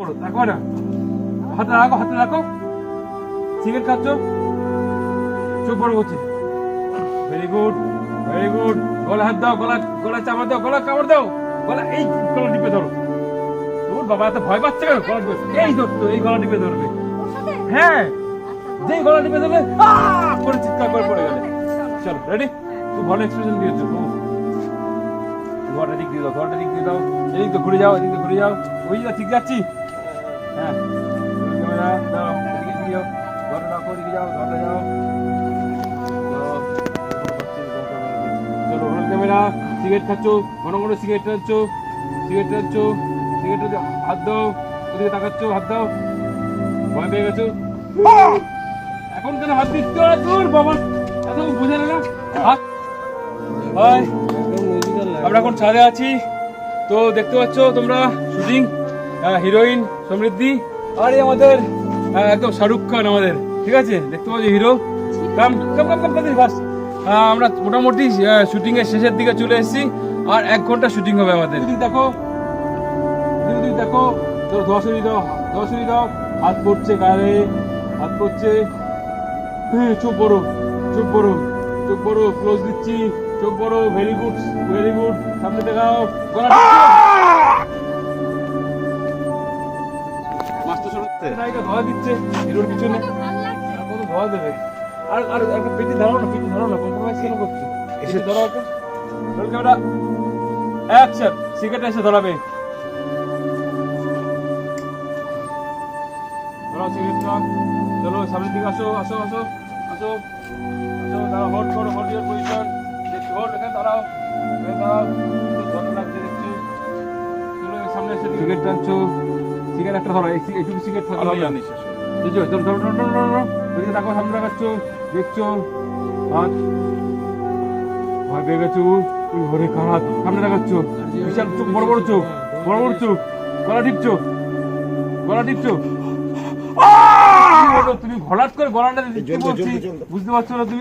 করো। তাকো না হাতে রাখো হাতে রাখো। সিগারেট খাচ্ছ? চোখ বড় করছে। ভেরি গুড ভেরি গুড গলা হাত দাও গলা গলা চাপা দাও গলা কামড় দাও। গলা এই গলা টিপে ধরো। তোর বাবা এত ভয় পাচ্ছে কেন? গলা এই ধরতো এই গলা টিপে ধরবে। হ্যাঁ। যেই গলা টিপে ধরবে করে চিৎকার করে পড়ে গেলে। চলো রেডি তুই ভালো এক্সপ্রেশন দিয়েছ ঘরটা দিক দিয়ে দাও ঘরটা দিক দিয়ে দাও। এদিক তো ঘুরে যাও এদিক তো ঘুরে যাও। ওই যা ঠিক যাচ্ছি। হ্যাঁ। ক্যামেরা দাও এদিকে এদিকে এদিকে ক্যামেরা, সিগারেট খাচ্ছ, ঘন ঘন সিগারেট টাচ্ছ সিগারেট টাচ্ছ সিগারেট হাত দাও ওদিকে তাকাচ্ছ, হাত দাও। ভয় পেয়ে গেছো? এখন কেন হাত দিচ্ছ? তোর বাবা। এত বোঝা না? হাত। হয়। আমরা এখন ছাদে আছি। তো দেখতে পাচ্ছ তোমরা শুটিং হিরোইন সমৃদ্ধি। আর আমাদের আহ, একদম শাহরুখ খান আমাদের ঠিক আছে? দেখতে পাচ্ছ হিরো? কাম কাম কাম কাম বাস। আমরা মোটামুটি শুটিং এর শেষের দিকে চলে এসেছি আর এক ঘণ্টা শুটিং হবে আমাদের। দেখো দেখো দশরি দাও দশরি দাও হাত পড়ছে গায়ে হাত পড়ছে হ্যাঁ, চোখ বড় চোখ বড় চোখ বড় ক্লোজ দিচ্ছি চোখ বড় ভেরি গুড ভেরি গুড সামনে দেখাও গলা ধোয়া দিচ্ছে হিরোর পিছনে আর কত দেবে। আর আর একটা পেটি ধরো না পেটি ধরো না কম্প্রোমাইজ কেন করছ? এসে ধরো ওকে ক্যামেরা। অ্যাকশন সিগারেট এসে ধরাবে। ধরো সিগারেটটা। চলো সামনের দিকে আসো আসো আসো আসো। আসো হোল্ড করো হোল্ড ইউর পজিশন দেখছি হোল্ড এখানে দাঁড়াও। এখানে দাঁড়াও। ধরো লাগছে দেখছি। চলো সামনে এসে সিগারেট টানছো। সিগারেট একটা ধরো সিগারেট ধরো ধরো ধরো ধরো ধরো। তাকাও সামনে দেখছ? হাত ভয় পেয়ে গেছো ওই ঘরে খারাপ সামনে বিশাল চোখ বড় বড় চোখ বড় বড় চোখ। গলা টিপছো? গলা টিপছো? তুমি হঠাৎ করে গলাটা বুঝতে পারছ না তুমি?